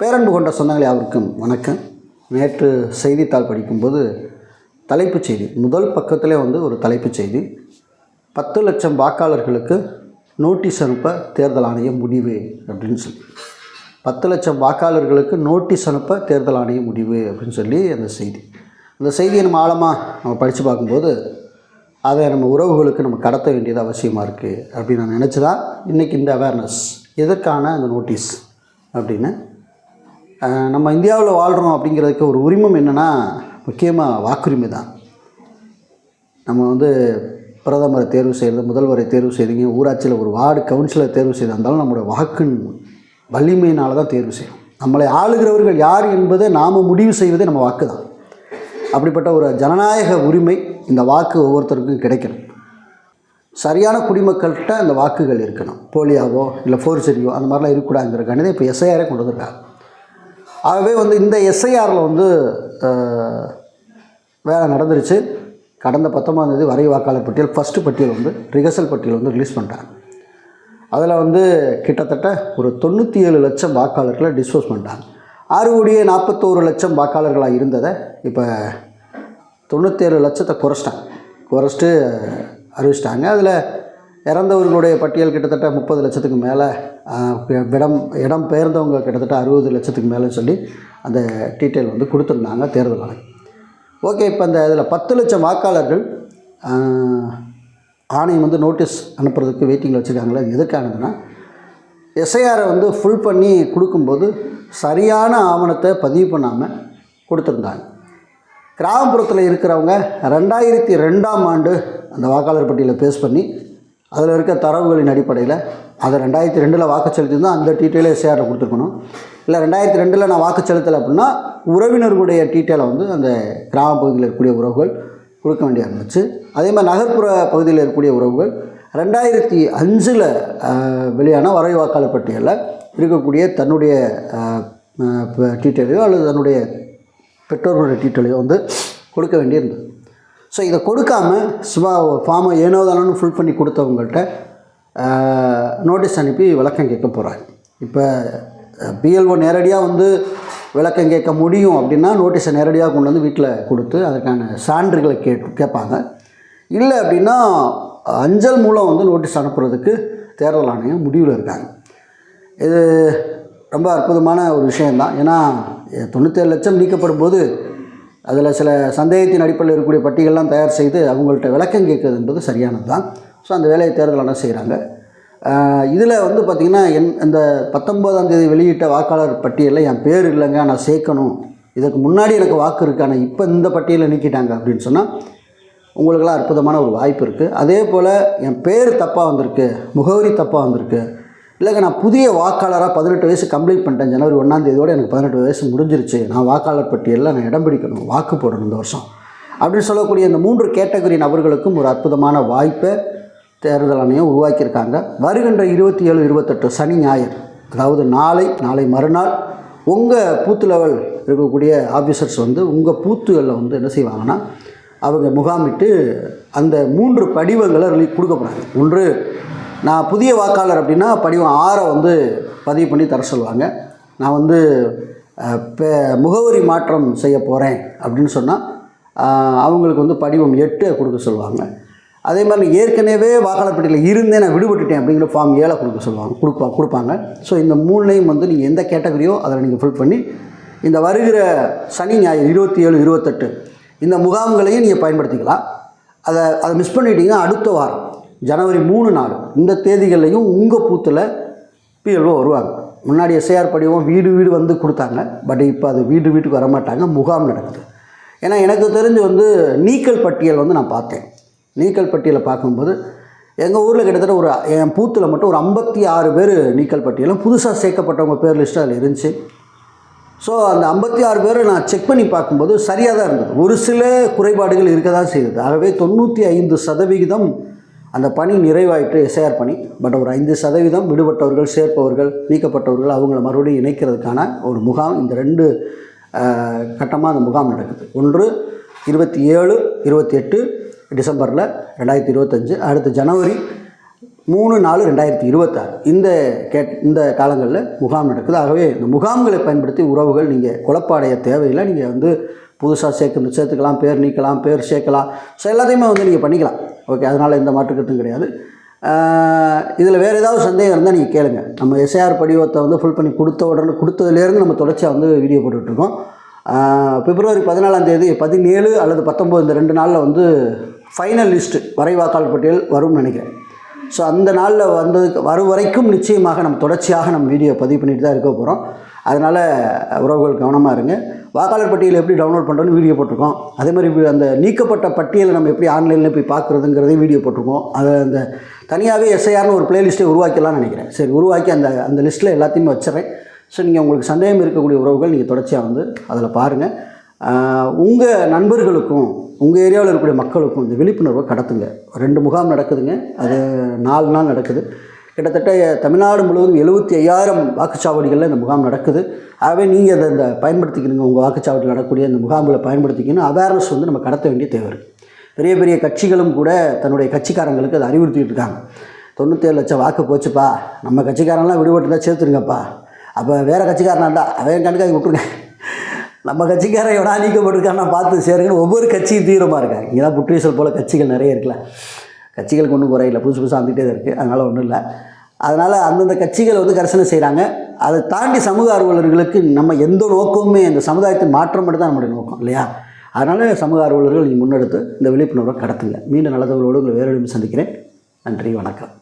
பேரன்பு கொண்ட சொந்தங்கள் யாருக்கும் வணக்கம். நேற்று செய்தித்தாள் படிக்கும்போது தலைப்புச் செய்தி முதல் பக்கத்திலே வந்து ஒரு தலைப்புச் செய்தி. பத்து லட்சம் வாக்காளர்களுக்கு நோட்டீஸ் அனுப்ப தேர்தல் ஆணையம் முடிவு அப்படின்னு சொல்லி. பத்து லட்சம் வாக்காளர்களுக்கு நோட்டீஸ் அனுப்ப தேர்தல் ஆணையம் முடிவு அப்படின்னு சொல்லி அந்த செய்தி. அந்த செய்தியை நம்ம ஆழமாக நம்ம படித்து பார்க்கும்போது அதை நம்ம உறவுகளுக்கு நம்ம கடத்த வேண்டியது அவசியமாக இருக்குது அப்படின்னு நான் நினச்சி தான் இன்றைக்கி இந்த அவேர்னஸ் எதற்கான அந்த நோட்டீஸ் அப்படின்னு நம்ம இந்தியாவில் வாழ்கிறோம் அப்படிங்கிறதுக்கு ஒரு உரிமம் என்னென்னா முக்கியமாக வாக்குரிமை தான். நம்ம வந்து பிரதமரை தேர்வு செய்கிறது முதல்வரை தேர்வு செய்கிறீங்க ஊராட்சியில் ஒரு வார்டு கவுன்சிலர் தேர்வு செய்தா இருந்தாலும் நம்மளோட வாக்கின் வலிமையினால் தான் தேர்வு செய்யும் நம்மளை ஆளுகிறவர்கள் யார் என்பதை நாம் முடிவு செய்வதே நம்ம வாக்கு தான். அப்படிப்பட்ட ஒரு ஜனநாயக உரிமை இந்த வாக்கு ஒவ்வொருத்தருக்கும் கிடைக்கணும். சரியான குடிமக்கள்கிட்ட அந்த வாக்குகள் இருக்கணும். போலியாவோ இல்லை ஃபோர்ஜரியோ அந்த மாதிரிலாம் இருக்கக்கூடாதுங்கிறக்காண்டி இப்போ எஸ்ஐஆரே கொண்டு வந்திருக்காங்க. ஆகவே வந்து இந்த எஸ்ஐஆரில் வந்து வேலை நடந்துருச்சு. கடந்த பத்தொம்பதாந்தேதி வரை வாக்காளர் பட்டியல் ஃபஸ்ட்டு பட்டியல் வந்து ரிகர்சல் பட்டியல் வந்து ரிலீஸ் பண்ணிட்டாங்க. அதில் வந்து கிட்டத்தட்ட ஒரு தொண்ணூற்றி ஏழு லட்சம் வாக்காளர்களை டிஸ்போஸ் பண்ணிட்டாங்க. ஆறு கோடியே நாற்பத்தோரு லட்சம் வாக்காளர்களாக இருந்ததை இப்போ தொண்ணூற்றேழு லட்சத்தை குறைச்சிட்டாங்க. குறைச்சிட்டு அறிவிச்சிட்டாங்க. அதில் இறந்தவர்களுடைய பட்டியல் கிட்டத்தட்ட முப்பது லட்சத்துக்கு மேலே இடம் இடம் பெயர்ந்தவங்க கிட்டத்தட்ட அறுபது லட்சத்துக்கு மேலே சொல்லி அந்த டீட்டெயில் வந்து கொடுத்துருந்தாங்க தேர்தல் ஆணையம். ஓகே இப்போ அந்த இதில் பத்து லட்சம் வாக்காளர்கள் ஆணையம் வந்து நோட்டீஸ் அனுப்புறதுக்கு வெயிட்டிங்கில் வச்சுருக்காங்களே எதுக்கானதுன்னா எஸ்ஐஆரை வந்து ஃபுல் பண்ணி கொடுக்கும்போது சரியான ஆவணத்தை பதிவு பண்ணாமல் கொடுத்துருந்தாங்க. கிராமப்புறத்தில் இருக்கிறவங்க ரெண்டாயிரத்தி ரெண்டாம் ஆண்டு அந்த வாக்காளர் பட்டியலை பேஸ் பண்ணி அதில் இருக்க தரவுகளின் அடிப்படையில் அதை ரெண்டாயிரத்தி ரெண்டில் வாக்கு செலுத்தியிருந்தால் அந்த டீட்டெயிலே எஸ்ஐஆரில் கொடுத்துருக்கணும். இல்லை ரெண்டாயிரத்தி ரெண்டில் நான் வாக்கு செலுத்தலை அப்படின்னா உறவினர்களுடைய டீட்டெயிலை வந்து அந்த கிராம பகுதியில் இருக்கக்கூடிய உறவுகள் கொடுக்க வேண்டிய இருந்துச்சு. அதே மாதிரி நகர்ப்புற பகுதியில் இருக்கக்கூடிய உறவுகள் ரெண்டாயிரத்தி அஞ்சில் வெளியான வரை வாக்காளர் பட்டியலில் இருக்கக்கூடிய தன்னுடைய டீட்டெயிலையோ அல்லது தன்னுடைய பெற்றோர்களுடைய டீட்டெயிலையோ வந்து கொடுக்க வேண்டியிருந்தது. ஸோ இதை கொடுக்காம சும்மா ஃபார்மை ஏனோ தானோன்னு ஃபுல் பண்ணி கொடுத்தவங்கள்ட்ட நோட்டீஸ் அனுப்பி விளக்கம் கேட்க போகிறாங்க இப்போ பிஎல்ஓ நேரடியாக வந்து விளக்கம் கேட்க முடியும் அப்படின்னா நோட்டீஸை நேரடியாக கொண்டு வந்து வீட்டில் கொடுத்து அதற்கான சான்றுகளை கேட்டு கேட்பாங்க. இல்லை அப்படின்னா அஞ்சல் மூலம் வந்து நோட்டீஸ் அனுப்புறதுக்கு தேர்தல் ஆணையம் முடிவில் இருக்காங்க. இது ரொம்ப அற்புதமான ஒரு விஷயந்தான் ஏன்னா தொண்ணூற்றேழு லட்சம் நீக்கப்படும் போது அதில் சில சந்தேகத்தின் அடிப்படையில் இருக்கக்கூடிய பட்டியல்லாம் தயார் செய்து அவங்கள்ட்ட விளக்கம் கேட்குறது என்பது சரியானது தான் ஸோ அந்த வேலையை தேர்தல் செய்கிறாங்க. இதில் வந்து பார்த்திங்கன்னா என் இந்த பத்தொம்போதாம் தேதி வெளியிட்ட வாக்காளர் பட்டியலில் என் பேர் இல்லைங்க நான் சேர்க்கணும். இதுக்கு முன்னாடி எனக்கு வாக்கு இருக்கு இப்போ இந்த பட்டியலை நீக்கிட்டாங்க அப்படின்னு சொன்னால் உங்களுக்கெல்லாம் அற்புதமான ஒரு வாய்ப்பு இருக்குது அதே போல் என் பேர் தப்பாக வந்திருக்கு முகவரி தப்பாக வந்திருக்கு இல்லைங்க நான் புதிய வாக்காளராக பதினெட்டு வயசு கம்ப்ளீட் பண்ணிட்டேன். ஜனவரி ஒன்றாம் தேதியோடு எனக்கு பதினெட்டு வயசு முடிஞ்சிருச்சு. நான் வாக்காளர் பட்டியலில் நான் இடம் பிடிக்கணும் வாக்கு போடணும் இந்த வருஷம். அப்படின்னு சொல்லக்கூடிய இந்த மூன்று கேட்டகரி நபர்களுக்கும் ஒரு அற்புதமான வாய்ப்பை தேர்தல் ஆணையம் உருவாக்கியிருக்காங்க. வருகின்ற இருபத்தி ஏழு இருபத்தெட்டு சனி ஞாயிறு அதாவது நாளை நாளை மறுநாள் உங்கள் பூத்து லெவல் இருக்கக்கூடிய ஆஃபீஸர்ஸ் வந்து உங்கள் பூத்துகளில் வந்து என்ன செய்வாங்கன்னா அவங்க முகாமிட்டு அந்த மூன்று படிவங்களை கொடுக்க போகிறாங்க ஒன்று நான் புதிய வாக்காளர் அப்படின்னா படிவம் ஆறை வந்து பதிவு பண்ணி தர சொல்லுவாங்க. நான் வந்து முகவரி மாற்றம் செய்ய போகிறேன் அப்படின்னு சொன்னால் அவங்களுக்கு வந்து படிவம் எட்டு கொடுக்க சொல்லுவாங்க. அதே மாதிரி ஏற்கனவே வாக்காளர் பட்டியலில் இருந்தே நான் விடுபட்டுட்டேன் அப்படிங்கிற ஃபார்ம் ஏழை கொடுக்க சொல்லுவாங்க கொடுப்பா கொடுப்பாங்க. ஸோ இந்த மூணுலையும் வந்து நீங்கள் எந்த கேட்டகரியோ அதில் நீங்கள் ஃபில் பண்ணி இந்த வருகிற சனி ஞாயிறு இருபத்தி ஏழு இருபத்தெட்டு இந்த முகாம்களையும் நீங்கள் பயன்படுத்திக்கலாம். அதை அதை மிஸ் பண்ணிட்டீங்கன்னா அடுத்த வாரம். ஜனவரி மூணு நாள் இந்த தேதிகள்லையும் உங்கள் பூத்தில் பிஎல்ஓ வருவாங்க. முன்னாடி எஸ்ஐஆர் படிவம் வீடு வீடு வந்து கொடுத்தாங்க. பட் இப்போ அது வீடு வீட்டுக்கு வர மாட்டாங்க முகாம் நடக்குது. ஏன்னா எனக்கு தெரிஞ்சு வந்து நீக்கல் பட்டியல் வந்து நான் பார்த்தேன். நீக்கல் பட்டியலை பார்க்கும்போது எங்கள் ஊரில் கிட்டத்தட்ட ஒரு என் பூத்தில் மட்டும் ஒரு ஐம்பத்தி ஆறு பேர் நீக்கல் பட்டியலும் புதுசாக சேர்க்கப்பட்டவங்க பேர் லிஸ்ட்டு அதில் இருந்துச்சு. ஸோ அந்த ஐம்பத்தி ஆறு பேரை நான் செக் பண்ணி பார்க்கும்போது சரியாக தான் இருந்தது. ஒரு சில குறைபாடுகள் இருக்க தான் செய்தது. ஆகவே தொண்ணூற்றி ஐந்து சதவிகிதம் அந்த பணி நிறைவாயிற்று எஸ்ஐஆர் பணி. பட் ஒரு ஐந்து சதவீதம் விடுபட்டவர்கள் சேர்ப்பவர்கள் நீக்கப்பட்டவர்கள் அவங்கள மறுபடியும் இணைக்கிறதுக்கான ஒரு முகாம். இந்த ரெண்டு கட்டமாக அந்த முகாம் நடக்குது. ஒன்று இருபத்தி ஏழு இருபத்தி எட்டு டிசம்பரில் ரெண்டாயிரத்தி இருபத்தஞ்சு அடுத்து ஜனவரி மூணு நாலு ரெண்டாயிரத்தி இருபத்தாறு. இந்த கேட் இந்த காலங்களில் முகாம் நடக்குது. ஆகவே இந்த முகாம்களை பயன்படுத்தி உறவுகள் நீங்கள் குழப்பாடைய தேவையில்லை. நீங்கள் வந்து புதுசாக சேர்க்கணும் சேர்த்துக்கலாம் பேர் நீக்கலாம் பேர் சேர்க்கலாம். ஸோ எல்லாத்தையுமே வந்து நீங்கள் பண்ணிக்கலாம். ஓகே அதனால் எந்த மாற்றுக்கட்டும் கிடையாது. இதில் வேறு ஏதாவது சந்தேகம் இருந்தால் நீங்கள் கேளுங்கள் நம்ம எஸ்ஐஆர் படிவத்தை வந்து ஃபுல் பண்ணி கொடுத்த உடனே கொடுத்ததுலேருந்து நம்ம தொடர்ச்சியாக வந்து வீடியோ போட்டுட்ருக்கோம் பிப்ரவரி பதினாலாம் தேதி பதினேழு அல்லது பத்தொம்போது இந்த ரெண்டு நாளில் வந்து ஃபைனல் லிஸ்ட்டு வரைவாக்கால் பட்டியல் வரும்னு நினைக்கிறேன். ஸோ அந்த நாளில் வந்ததுக்கு வரும் வரைக்கும் நிச்சயமாக நம்ம தொடர்ச்சியாக நம்ம வீடியோ பதிவு பண்ணிட்டு தான் இருக்க போகிறோம் அதனால் உறவுகள் கவனமாக இருங்க. வாக்காளர் பட்டியலை எப்படி டவுன்லோட் பண்ணுறோன்னு வீடியோ போட்டிருக்கோம். அதே மாதிரி அந்த நீக்கப்பட்ட பட்டியலை நம்ம எப்படி ஆன்லைனில் போய் பார்க்குறதுங்கிறதையும் வீடியோ போட்டிருக்கோம். அதை அந்த தனியாகவே எஸ்ஐஆர்னு ஒரு பிளேலிஸ்ட்டை உருவாக்கலாம்னு நினைக்கிறேன். சரி உருவாக்கி அந்த அந்த லிஸ்ட்டில் எல்லாத்தையுமே வச்சுறேன் ஸோ நீங்கள் உங்களுக்கு சந்தேகம் இருக்கக்கூடிய உறவுகள் நீங்கள் தொடர்ச்சியாக வந்து அதில் பாருங்கள் உங்கள் நண்பர்களுக்கும் உங்கள் ஏரியாவில் இருக்கக்கூடிய மக்களுக்கும் இந்த விழிப்புணர்வை கடத்துங்க. ரெண்டு முகாம் நடக்குதுங்க. அது நாலு நாள் நடக்குது. கிட்டத்தட்ட தமிழ்நாடு முழுவதும் எழுபத்தி ஐயாயிரம் வாக்குச்சாவடிகளில் இந்த முகாம் நடக்குது. ஆகவே நீங்கள் அதை இந்த பயன்படுத்திக்கணுங்க. உங்கள் வாக்குச்சாவடியில் நடக்கக்கூடிய இந்த முகாம்களை பயன்படுத்திக்கணும் அவேர்னஸ் வந்து நம்ம கடத்த வேண்டிய தேவை இருக்குது பெரிய பெரிய கட்சிகளும் கூட தன்னுடைய கட்சிக்காரங்களுக்கு அதை அறிவுறுத்திட்டு இருக்காங்க. தொண்ணூற்றேழு லட்சம் வாக்கு போச்சுப்பா. நம்ம கட்சிக்காரன்லாம் விடுபட்டு தான் சேர்த்துருங்கப்பா. அப்போ வேறு கட்சிக்காரனாண்டா அவன் கணக்காக விட்டுருங்க. நம்ம கட்சிக்காரன் எவ்வளோ நீக்கப்பட்டிருக்கான்னா பார்த்து சேருங்கன்னு ஒவ்வொரு கட்சியும் தீவிரமாக இருக்காங்க. இங்கெல்லாம் புற்றீசல் போல் கட்சிகள் நிறைய இருக்குல்ல. கட்சிகளுக்கு ஒன்றும் இல்லை புதுசு புதுசாக வந்துகிட்டே இருக்குது அதனால் ஒன்றும் இல்லை. அதனால் அந்தந்த கட்சிகள் வந்து கரிசனை செய்கிறாங்க அதை தாண்டி சமூக ஆர்வலர்களுக்கு நம்ம எந்த நோக்கமுமே இந்த சமுதாயத்தின் மாற்றம் மட்டும் தான் நம்முடைய நோக்கம் இல்லையா? அதனால் சமூக ஆர்வலர்கள் நீங்கள் முன்னெடுத்து இந்த விழிப்புணர்வை கடத்துங்க. மீண்டும் நல்லதவர்களோடு உங்களை வேறு சந்திக்கிறேன். நன்றி வணக்கம்.